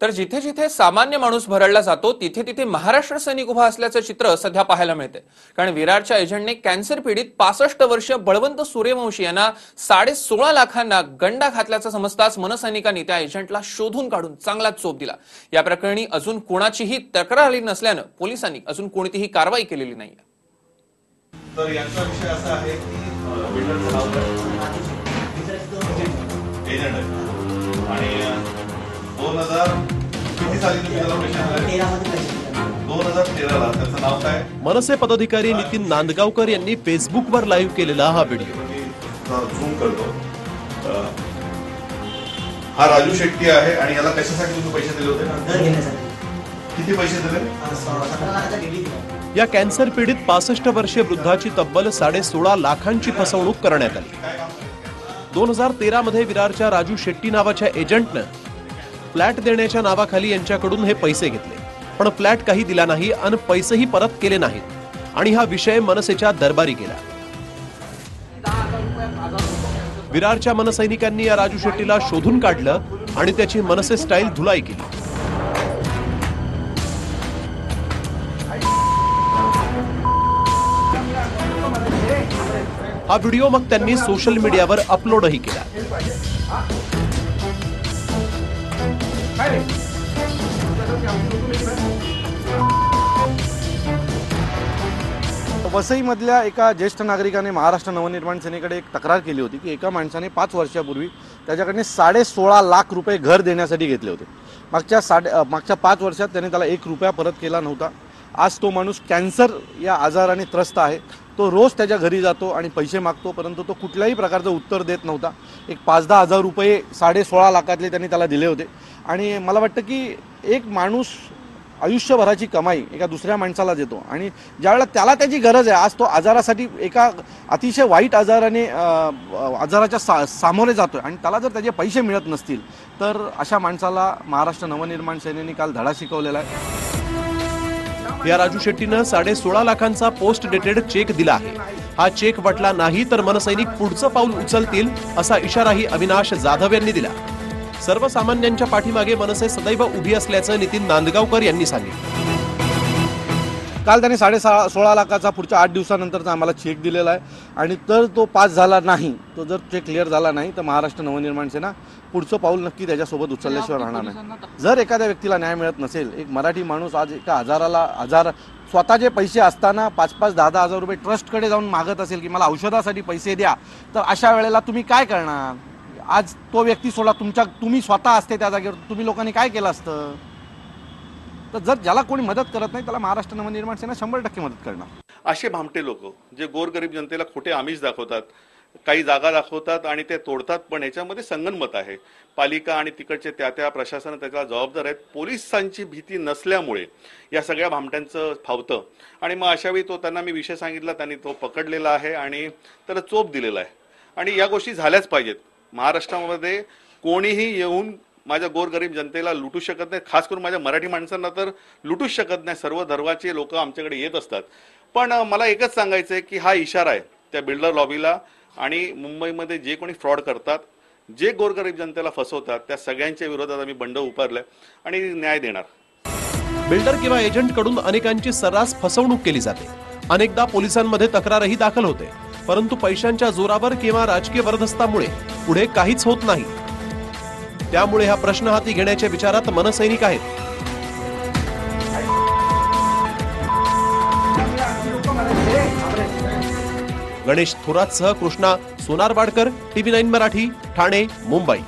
तर जिथे जिथे सामान्य माणूस भरडला जातो तिथे तिथे महाराष्ट्र सैनिक उभा असल्याचं चित्र सध्या पाहायला मिळते कारण विरारच्या एजंटने कॅन्सर पीडित पासष्ट वर्ष बळवंत सूर्यवंशी यांना साडे सोळा लाखांना गंडा घातल्याचं समजताच मनसैनिकांनी त्या एजंटला शोधून काढून चांगलाच चोप दिला. या प्रकरणी अजून कोणाचीही तक्रार आली नसल्यानं पोलिसांनी अजून कोणतीही कारवाई केलेली नाही तर यांचा विषय असा आहे की एजंट. आणि दोन हजार किती साली तुम्ही त्याला दोन हजार तेराला. त्याचं नाव काय? मनसे पदाधिकारी नितीन नांदगावकर यांनी फेसबुकवर लाईव्ह केलेला हा व्हिडिओ मी झूम करतो. अं, हा राजू शेट्टी आहे आणि याला कशासाठी तुम्ही पैसे दिले होते? किती पैसे दिले? या कॅन्सर पीडित पासष्ट वर्षीय वृद्धाची तब्बल साडे सोळा लाखांची फसवणूक करण्यात आली. दोन हजार तेरा मध्ये विरारच्या राजू शेट्टी नावाच्या एजंटनं फ्लॅट देण्याच्या नावाखाली यांच्याकडून हे पैसे घेतले. पण फ्लॅट काही दिला नाही आणि पैसेही परत केले नाहीत. आणि हा विषय मनसेच्या दरबारी गेला. विरारच्या मनसैनिकांनी या राजू शेट्टीला शोधून काढलं आणि त्याची मनसे स्टाईल धुलाई केली. हा व्हिडिओ मग त्यांनी सोशल मीडियावर अपलोडही केला. वसईमधल्या एका ज्येष्ठ नागरिकाने महाराष्ट्र नवनिर्माण सेनेकडे एक तक्रार केली होती की एका माणसाने पाच वर्षापूर्वी त्याच्याकडे साडे सोळा लाख रुपये घर देण्यासाठी घेतले होते. मागच्या साडे मागच्या पाच वर्षात त्याने त्याला एक रुपया परत केला नव्हता. आज तो माणूस कॅन्सर या आजाराने त्रस्त आहे. तो रोज त्याच्या घरी जातो आणि पैसे मागतो परंतु तो कुठल्याही प्रकारचं उत्तर देत नव्हता. एक पाच दहा हजार रुपये साडे सोळा लाखातले त्यांनी त्याला दिले होते. आणि मला वाटतं की एक माणूस आयुष्यभराची कमाई एका दुसऱ्या माणसाला देतो. आणि ज्यावेळेला त्याला त्याची गरज आहे आज तो आजारासाठी एका अतिशय वाईट आजाराने आजाराच्या सा सामोरे जातोय. आणि त्याला जर त्याचे पैसे मिळत नसतील तर अशा माणसाला महाराष्ट्र नवनिर्माण सेनेने काल धडा शिकवलेला आहे. या राजू शेट्टीनं साडे सोळा लाखांचा पोस्ट डेटेड चेक दिला आहे. हा चेक वटला नाही तर मनसैनिक पुढचं पाऊल उचलतील असा इशाराही अविनाश जाधव यांनी दिला. सर्वसामान्यांच्या पाठीमागे मनसे सदैव उभी असल्याचं नितीन नांदगावकर यांनी सांगितलं. काल त्याने साडे सहा सोळा लाखाचा पुढच्या आठ दिवसानंतरचा आम्हाला चेक दिलेला आहे. आणि तर तो पास झाला नाही तो जर चेक क्लिअर झाला नाही तर महाराष्ट्र नवनिर्माण सेना पुढचं पाऊल नक्की त्याच्यासोबत उचलल्याशिवाय राहणार नाही. जर एखाद्या व्यक्तीला न्याय मिळत नसेल एक मराठी माणूस आज एका आजाराला आजार स्वतःचे पैसे असताना पाच पाच दहा दहा हजार रुपये ट्रस्टकडे जाऊन मागत असेल की मला औषधासाठी पैसे द्या तर अशा वेळेला तुम्ही काय करणार? आज तो व्यक्ती सोडा तुमच्या तुम्ही स्वतः असते त्या जागेवर तुम्ही लोकांनी काय केलं असतं? तर जर ज्याला कोणी मदत करत नाही त्याला महाराष्ट्र नवनिर्माण सेना शंभर टक्के मदत करणार. असे भामटे लोक जे गोरगरीब जनतेला खोटे आमिष दाखवतात काही जागा दाखवतात आणि ते तोडतात पण याच्यामध्ये संगनमत आहे. पालिका आणि तिकडचे त्या त्या प्रशासन त्याला जबाबदार आहेत. पोलिसांची भीती नसल्यामुळे या सगळ्या भामट्यांचं फावतं. आणि मग अशावेळी तो त्यांना मी विषय सांगितला त्यांनी तो पकडलेला आहे आणि त्याला चोप दिलेला आहे. आणि या गोष्टी झाल्याच पाहिजेत. महाराष्ट्रामध्ये कोणीही येऊन माझ्या गोरगरीब जनतेला लुटू शकत नाही खास करून माझ्या मराठी माणसांना तर लुटूच शकत नाही. सर्व धर्माचे लोक आमच्याकडे येत असतात. पण मला एकच सांगायचं आहे की हा इशारा आहे त्या बिल्डर लॉबीला आणि मुंबईमध्ये जे कोणी फ्रॉड करतात जे गोरगरीब जनतेला फसवतात त्या सगळ्यांच्या विरोधात आम्ही बंड उभारलंय आणि न्याय देणार. बिल्डर किंवा एजंटकडून अनेकांची सर्रास फसवणूक केली जाते. अनेकदा पोलिसांमध्ये तक्रारही दाखल होते. परंतु पैशांच्या जोरावर किंवा राजकीय वरदस्तामुळे पुढे काहीच होत नाही. त्यामुळे हा प्रश्न हाती घेण्याच्या विचारात मनसैनिक आहेत. गणेश थोरातसह कृष्णा सोनारवाडकर टीव्ही नाईन मराठी ठाणे मुंबई.